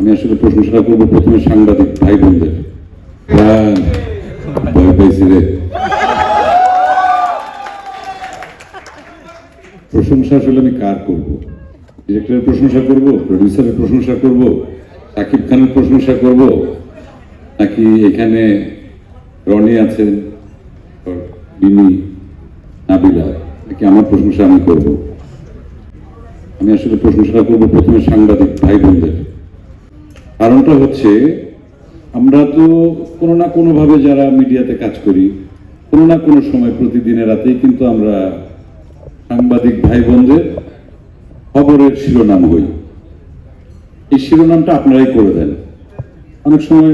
আমি আসলে প্রশংসা করব প্রথমে সাংবাদিক ভাই বোনদের প্রাণ ভয় পাইছি রে। প্রশংসা আসলে আমি কার করব? ডিরেক্টরের প্রশংসা করব? প্রডিউসারের প্রশংসা করব? সাকিব খানের প্রশংসা করব? নাকি এখানে রনি আছেন বিনি, নাবিলা, নাকি আমার প্রশংসা আমি করব? আমি আসলে প্রশংসা করব প্রথমে সাংবাদিক ভাই বোনদের কারণটা হচ্ছে, আমরা তো কোনো না কোনোভাবে যারা মিডিয়াতে কাজ করি, কোনো না কোনো সময় প্রতিদিনের রাতেই কিন্তু আমরা সাংবাদিক ভাই বোনদের খবরের শিরোনাম হই। এই শিরোনামটা আপনারাই করে দেন। অনেক সময়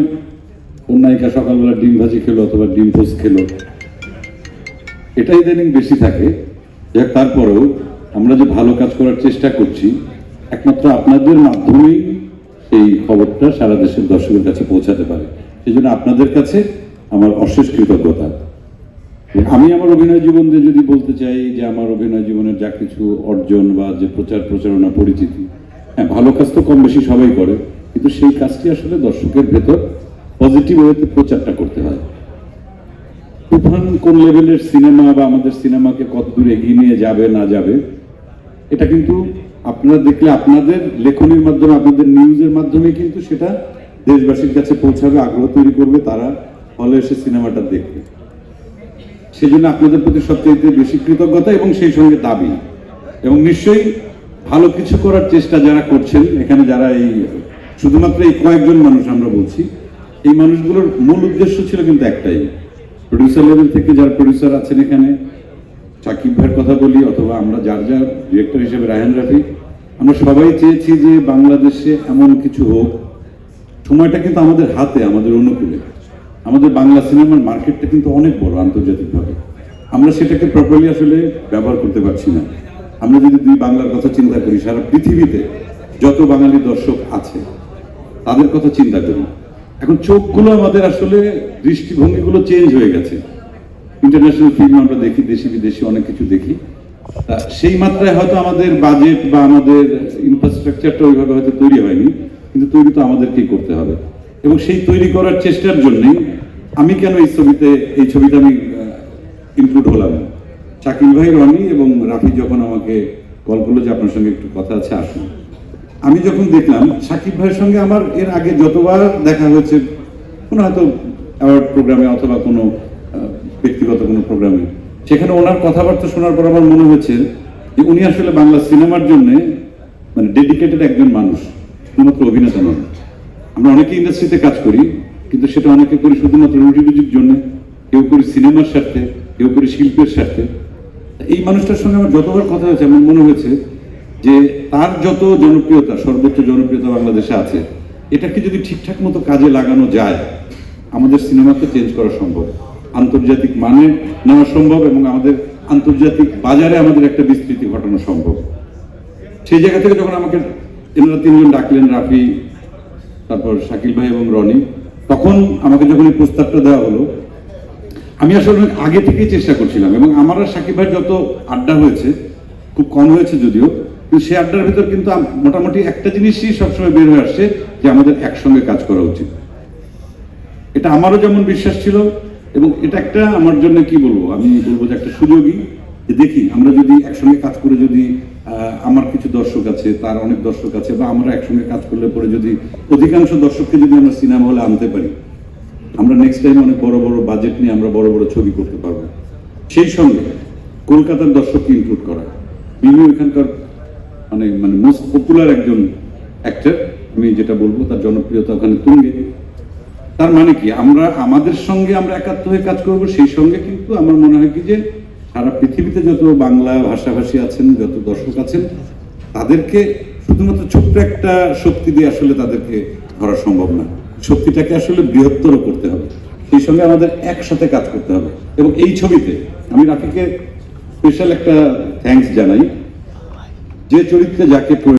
নায়িকা সকালবেলা ডিম ভাজি খেলো অথবা ডিম পোস্ট খেলো। এটাই ইদানিং বেশি থাকে। যাক তারপরেও আমরা যে ভালো কাজ করার চেষ্টা করছি, একমাত্র আপনাদের মাধ্যমেই সেই খবরটা সারা দেশের দর্শকের কাছে পৌঁছাতে পারে। সেই জন্য আপনাদের কাছে আমার অশেষ কৃতজ্ঞতা। আমি আমার অভিনয় জীবন দিয়ে যদি বলতে চাই যে আমার অভিনয় জীবনের যা কিছু অর্জন বা যে প্রচার প্রচারণা পরিচিতি হ্যাঁ ভালো কাজ তো কম বেশি সবাই করে, কিন্তু সেই কাজটি আসলে দর্শকের ভেতর পজিটিভ ওয়েতে প্রচারটা করতে হয়। তুফান কোন লেভেলের সিনেমা বা আমাদের সিনেমাকে কত দূর এগিয়ে নিয়ে যাবে, না যাবে, এটা কিন্তু আপনারা দেখলে আপনাদের লেখনীর মাধ্যমে, আপনাদের নিউজের মাধ্যমে কিন্তু সেটা দেশবাসীর কাছে পৌঁছাবে, আগ্রহ তৈরি করবে, তারা হলে এসে সিনেমাটা দেখবে। সেই জন্য আপনাদের প্রতি সবচেয়ে বেশি কৃতজ্ঞতা এবং সেই সঙ্গে দাবি। এবং নিশ্চয়ই ভালো কিছু করার চেষ্টা যারা করছেন, এখানে যারা এই শুধুমাত্র এই কয়েকজন মানুষ আমরা বলছি, এই মানুষগুলোর মূল উদ্দেশ্য ছিল কিন্তু একটাই। প্রডিউসার লেভেল থেকে যারা প্রডিউসার আছেন এখানে সাকিব ভাইয়ের কথা বলি অথবা আমরা যার যার ডিরেক্টর হিসেবে রায়হান রাফি, আমরা সবাই চেয়েছি যে বাংলাদেশে এমন কিছু হোক। সময়টা কিন্তু আমাদের হাতে, আমাদের অনুকূলে। আমাদের বাংলা সিনেমার মার্কেটটা কিন্তু অনেক বড় আন্তর্জাতিকভাবে। আমরা সেটাকে প্রপারলি আসলে ব্যবহার করতে পারছি না। আমরা যদি দুই বাংলার কথা চিন্তা করি, সারা পৃথিবীতে যত বাঙালি দর্শক আছে, তাদের কথা চিন্তা করি। এখন চোখগুলো আমাদের আসলে দৃষ্টিভঙ্গিগুলো চেঞ্জ হয়ে গেছে। ইন্টারন্যাশনাল ফিল্ম আমরা দেখি, দেশি বিদেশি অনেক কিছু দেখি। সেই মাত্রায় হয়তো আমাদের বাজেট বা আমাদের ইনফ্রাস্ট্রাকচারটা ওইভাবে হয়তো তৈরি হয়নি, কিন্তু তৈরি তো আমাদেরকেই করতে হবে। এবং সেই তৈরি করার চেষ্টার জন্যই আমি কেন এই ছবিতে এই ছবিতে আমি ইনক্লুড হলাম? শাকিল ভাই, রনি এবং রাফি যখন আমাকে কল করল যে আপনার সঙ্গে একটু কথা আছে, আসুন। আমি যখন দেখলাম, সাকিব ভাইয়ের সঙ্গে আমার এর আগে যতবার দেখা হয়েছে, কোনো হয়তো অ্যাওয়ার্ড প্রোগ্রামে অথবা কোনো ব্যক্তিগত কোনো প্রোগ্রামে সেখানে ওনার কথাবার্তা শোনার পর আমার মনে হয়েছে যে উনি আসলে বাংলা সিনেমার জন্য মানে ডেডিকেটেড একজন মানুষ, শুধুমাত্র অভিনেতা নন। আমরা অনেকে ইন্ডাস্ট্রিতে কাজ করি, কিন্তু সেটা অনেকে করি শুধুমাত্র রুটি রুজির জন্য, কেউ করি সিনেমার স্বার্থে, কেউ করি শিল্পের স্বার্থে। এই মানুষটার সঙ্গে আমার যতবার কথা হয়েছে, আমার মনে হয়েছে যে তার যত জনপ্রিয়তা, সর্বোচ্চ জনপ্রিয়তা বাংলাদেশে আছে, এটাকে যদি ঠিকঠাক মতো কাজে লাগানো যায়, আমাদের সিনেমাকে চেঞ্জ করা সম্ভব। আন্তর্জাতিক মানে নেওয়া সম্ভব এবং আমাদের আন্তর্জাতিক বাজারে আমাদের একটা বিস্তৃতি ঘটানো সম্ভব। সেই জায়গা থেকে যখন আমাকে এনারা তিনজন ডাকলেন, রাফি, তারপর শাকিল ভাই এবং রনি, তখন আমাকে যখন এই প্রস্তাবটা দেওয়া হলো, আমি আসলে আগে থেকেই চেষ্টা করছিলাম এবং আমার আর সাকিব ভাই যত আড্ডা হয়েছে, খুব কম হয়েছে যদিও, কিন্তু সেই আড্ডার ভিতর কিন্তু মোটামুটি একটা জিনিসই সবসময় বের হয়ে আসছে যে আমাদের একসঙ্গে কাজ করা উচিত। এটা আমারও যেমন বিশ্বাস ছিল এবং এটা একটা আমার জন্য কি বলব? আমি বলব যে একটা সুযোগই দেখি, আমরা যদি একসঙ্গে কাজ করে যদি আমার কিছু দর্শক আছে, তার অনেক দর্শক আছে, বা আমরা একসঙ্গে কাজ করলে পরে যদি অধিকাংশ দর্শককে যদি আমরা সিনেমা হলে আনতে পারি, আমরা নেক্সট টাইম অনেক বড় বড় বাজেট নিয়ে আমরা বড় বড় ছবি করতে পারব। সেই সঙ্গে কলকাতার দর্শককে ইনক্লুড করা। মিমি এখানকার মানে মানে মোস্ট পপুলার একজন অ্যাক্টর আমি যেটা বলব, তার জনপ্রিয়তা ওখানে তুঙ্গে। তার মানে কি? আমরা আমাদের সঙ্গে আমরা একাত্ম হয়ে কাজ করব, সেই সঙ্গে কিন্তু আমার মনে হয় কি যে সারা পৃথিবীতে যত বাংলা ভাষাভাষী আছেন, যত দর্শক আছেন, তাদেরকে শুধুমাত্র ছোট্ট একটা শক্তি দিয়ে আসলে তাদেরকে ধরা সম্ভব না। শক্তিটাকে আসলে বৃহত্তর করতে হবে। সেই সঙ্গে আমাদের একসাথে কাজ করতে হবে। এবং এই ছবিতে আমি রাফিকে স্পেশাল একটা থ্যাঙ্কস জানাই। যে চরিত্রে যাকে